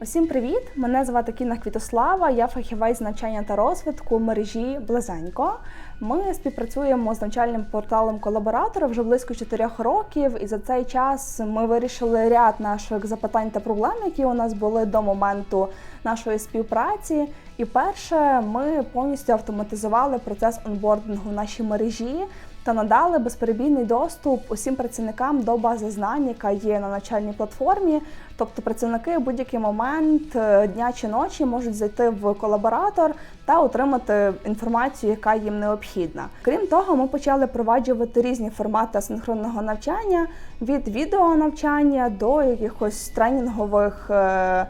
Усім привіт! Мене звати Кіна Квітослава. Я фахівець з навчання та розвитку мережі Близенько. Ми співпрацюємо з навчальним порталом колаборатора вже близько 4 років, і за цей час ми вирішили ряд наших запитань та проблем, які у нас були до моменту нашої співпраці. І перше, ми повністю автоматизували процес онбордингу в нашій мережі та надали безперебійний доступ усім працівникам до бази знань, яка є на навчальній платформі. Тобто працівники в будь-який момент е, дня чи ночі можуть зайти в колаборатор та отримати інформацію, яка їм необхідна. Крім того, ми почали впроваджувати різні формати асинхронного навчання від відеонавчання до якихось тренінгових е,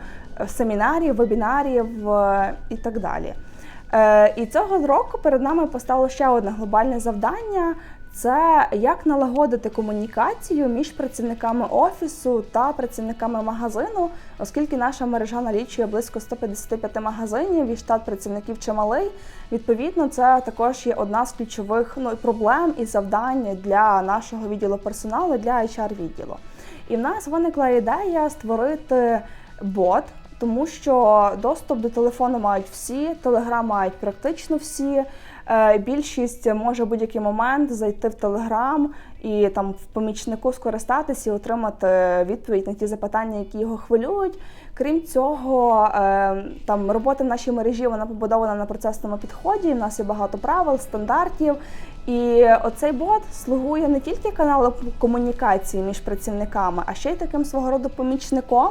семінарів, вебінарів е, і так далі. Е, І цього року перед нами постало ще одне глобальне завдання. Це як налагодити комунікацію між працівниками офісу та працівниками магазину, оскільки наша мережа налічує близько 155 магазинів і штат працівників чималий. Відповідно, це також є одна з ключових ну, проблем і завдань для нашого відділу персоналу, для HR відділу. І в нас виникла ідея створити бот. Тому що доступ до телефону мають всі, телеграм мають практично всі. Е, Більшість може в будь-який момент зайти в телеграм і там в помічнику скористатися і отримати відповідь на ті запитання, які його хвилюють. Крім цього, е, там робота в нашій мережі вона побудована на процесному підході. У нас є багато правил, стандартів. І оцей бот слугує не тільки каналом комунікації між працівниками, а ще й таким свого роду помічником.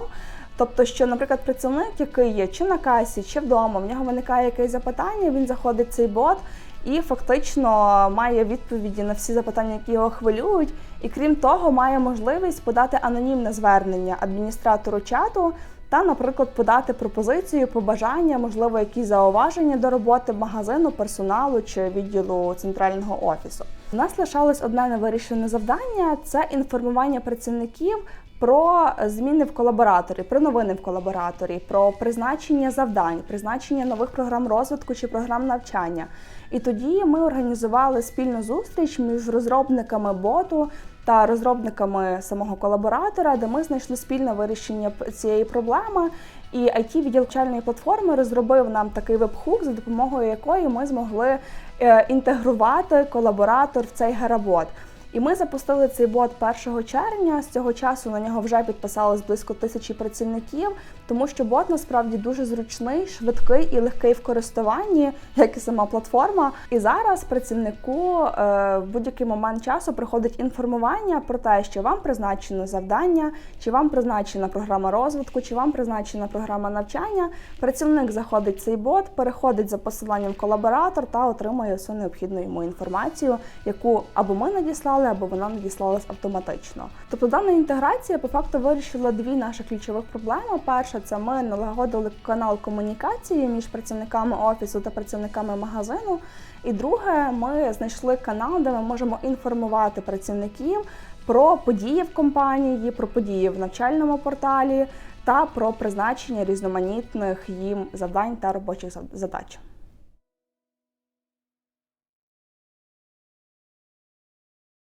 Тобто, що, наприклад, працівник, який є чи на касі, чи вдома, в нього виникає якесь запитання, він заходить в цей бот і фактично має відповіді на всі запитання, які його хвилюють. І крім того, має можливість подати анонімне звернення адміністратору чату. Та, наприклад, подати пропозицію, побажання, можливо, якісь зауваження до роботи магазину, персоналу чи відділу центрального офісу. У нас лишалось одне невирішене завдання це інформування працівників про зміни в колабораторі, про новини в колабораторі, про призначення завдань, призначення нових програм розвитку чи програм навчання. І тоді ми організували спільну зустріч між розробниками боту та розробниками самого колаборатора, де ми знайшли спільне вирішення цієї проблеми. І it відділ навчальної платформи розробив нам такий веб-хук, за допомогою якої ми змогли е, інтегрувати колаборатор в цей геработ. І ми запустили цей бот 1 червня. З цього часу на нього вже підписалось близько тисячі працівників, тому що бот насправді дуже зручний, швидкий і легкий в користуванні, як і сама платформа. І зараз працівнику е, в будь-який момент часу приходить інформування про те, що вам призначено завдання, чи вам призначена програма розвитку, чи вам призначена програма навчання. Працівник заходить в цей бот, переходить за посиланням в колаборатор та отримує всю необхідну йому інформацію, яку або ми надіслали або вона надіслалась автоматично. Тобто дана інтеграція по факту вирішила дві наші ключових проблеми. Перша це ми налагодили канал комунікації між працівниками офісу та працівниками магазину. І друге, ми знайшли канал, де ми можемо інформувати працівників про події в компанії, про події в навчальному порталі та про призначення різноманітних їм завдань та робочих задач.